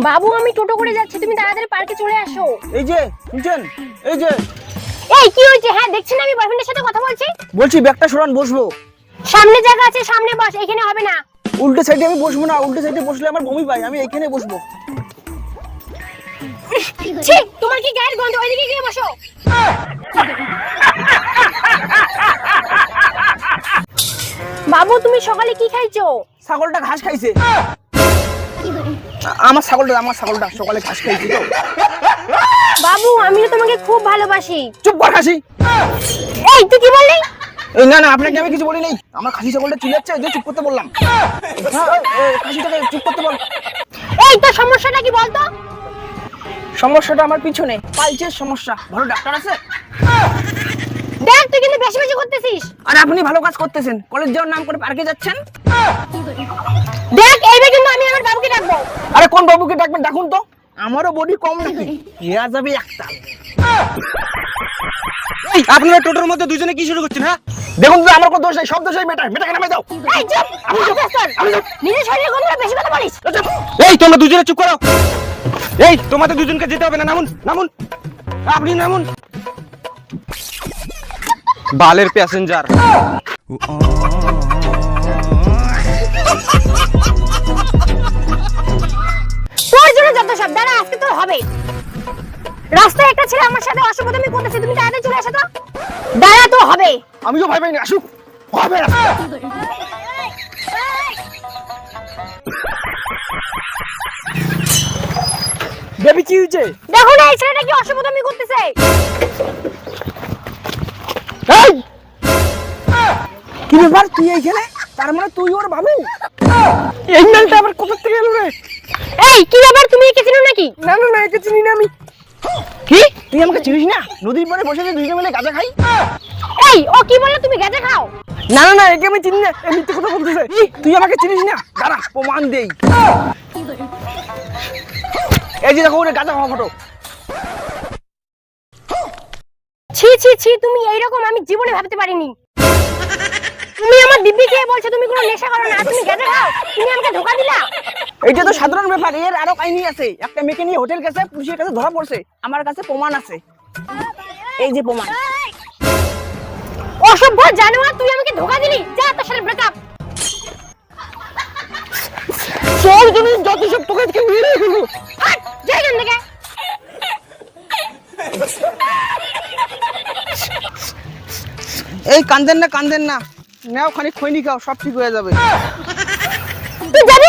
বাবু আমি টোটো করে যাচ্ছি তুমি তাড়াতাড়ি পার্কে চলে আসো। এই যে শুনছেন এই যে। এই কি হয়েছে? হ্যাঁ দেখছেন আমি বয়ফ্রেন্ডের সাথে কথা বলছি। বলছি ব্যাগটা সরান বসবো। সামনে জায়গা আছে সামনে বস এখানে হবে না। উল্টো সাইডে আমি বসবো না উল্টো সাইডে বসলে আমার বমি পাই আমি এখানে বসবো। ছি তোমার কি গায়ের গন্ধ? ওইদিকে গিয়ে বসো। বাবু তুমি সকালে কি খাইছো? ছাগলটা ঘাস খাইছে। আমার ছাগলটা আমার ছাগলটা সকালে ঘাস খাইছে তো বাবু আমি তো তোমাকে খুব ভালোবাসি। চুপ কর খাসি। এই তুই কি বললি? এই না না আপনাকে আমি কিছু বলি নাই আমার খাসি ছাগলটা চিল্লাচ্ছে জন্য চুপ করতে বললাম। হ্যাঁ, খাসিটাকে চুপ করতে বল। এই তোর সমস্যাটা কি বলতো? সমস্যাটা আমার পিছনে। পালচের সমস্যা। ভালো ডাক্তার আছে? দেখ তুই কিন্তু বেশি বেশি করতেছিস। আর আপনি ভালো কাজ করতেছেন। কলেজ যাওয়ার নাম করে পার্কে যাচ্ছেন? দেখ এইবার কিন্তু আমি আমার বাবুকে ডাকবো কোন বাবুকে ডাকবেন ডাকুন তো। আমারও বডি কম নাকি? যাবে একটা। এই আপনারা টোটোর মধ্যে দুজনে কি শুরু করছেন হ্যাঁ? দেখুন তো আমার কোনো দোষ নেই সব দোষ এই মেটার মেটাকে নামে দাও। এই চুপ আমি চুপ কর নিজের শরীরে গন্ধ বেশি কথা বলিস। এই তোমরা দুজনে চুপ করো। এই তোমাদের দুজনকে যেতে হবে না নামুন নামুন। আপনি নামুন। বালের প্যাসেঞ্জার। হবে। রাস্তায় একটা ছেলে আমার সাথে অসভ্যতামি করতেছে তুমি তাড়াতাড়ি চলে আসো তো। দাঁড়া তো হবে। আমিও ভাই ভাই না আসুক। হবে না। বেবি কি হয়েছে? দেখো না এই ছেলেটা কি অসভ্যতামি করতেছে। এই! কি ব্যাপার? তুই এইখানে তার মানে তুই ওর বাবু? এই মেলটা আবার কোথা থেকে এলো রে? এই কি ব্যাপার? তুমি একে চিনো নাকি? না না না একে চিনি না আমি। কি? তুই আমাকে চিনিস না? নদীর পাড়ে বসে যে দুজনে মিলে গাঁজা খাই? এই ও কি বলল? তুমি গেজে খাও? না না না একে আমি চিনি না কথা বলতেছে তুই আমাকে চিনিস না? দাঁড়া প্রমাণ দেই। এই যে দেখো ওরে গাঁজা খাওয়া ফটো। ছি ছি ছি তুমি এইরকম আমি জীবনে ভাবতে পারিনি। তুমি আমার দিব্যি খেয়ে বলছো তুমি কোনো নেশা করো না তুমি গেজে খাও? তুমি আমাকে ধোকা দিলা? এইটা তো সাধারণ ব্যাপার এর আরও কাহিনী আছে। একটা মেয়েকে নিয়ে হোটেল গেছে পুলিশের কাছে ধরা পড়ছে। আমার কাছে প্রমাণ আছে। এই যে প্রমাণ। অসভ্য জানোয়ার তুই আমাকে ধোকা দিলি? যা তোর সাথে ব্রেকআপ সব জিনিস যত সব তোকে আজকে মেরে ফেলব। হাট যা এখান থেকে। এই কান্দেন না কান্দেন না। নাও খানিক খৈনি খাও সব ঠিক হয়ে যাবে। তুই যাবি